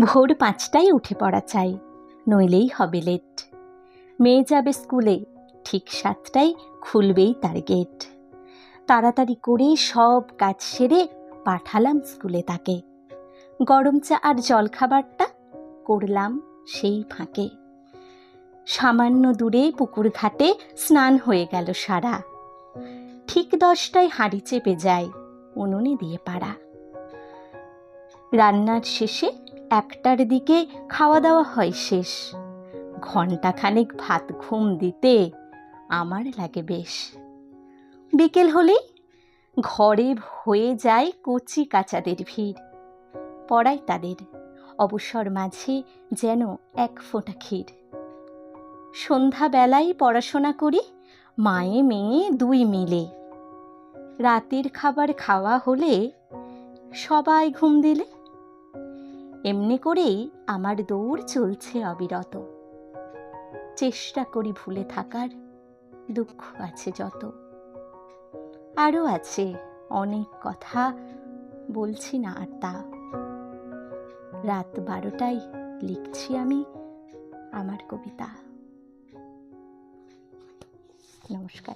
ভোর পাঁচটায় উঠে পড়া চাই, নইলেই হবে লেট। মেয়ে যাবে স্কুলে, ঠিক সাতটায় খুলবেই তার গেট তাড়াতাড়ি করে সব কাজ সেরে পাঠালাম স্কুলে তাকে। গরম চা আর জলখাবারটা করলাম সেই ফাঁকে। সামান্য দূরে পুকুর ঘাটে স্নান হয়ে গেল সারা। ঠিক দশটায় হাঁড়ি চেপে যায়, উনুনে দিয়ে পাড়া। রান্নার শেষে একটার দিকে খাওয়া দাওয়া হয় শেষ। ঘণ্টাখানেক ভাত ঘুম দিতে আমার লাগে বেশ। বিকেল হলেই ঘরে হয়ে যায় কচি কাচাদের ভিড়। পড়াই তাদের, অবসর মাঝে যেন এক ফোঁটা ক্ষীর। সন্ধ্যাবেলায় পড়াশোনা করি, মায়ে মেয়ে দুই মিলে। রাতের খাবার খাওয়া হলে সবাই ঘুম দিলে এমনি করেই আমার দৌড় চলছে অবিরত। চেষ্টা করি ভুলে থাকার, দুঃখ আছে যত। আরও আছে অনেক কথা বলছি না আর তা। রাত বারোটায় লিখছি আমি আমার কবিতা। নমস্কার।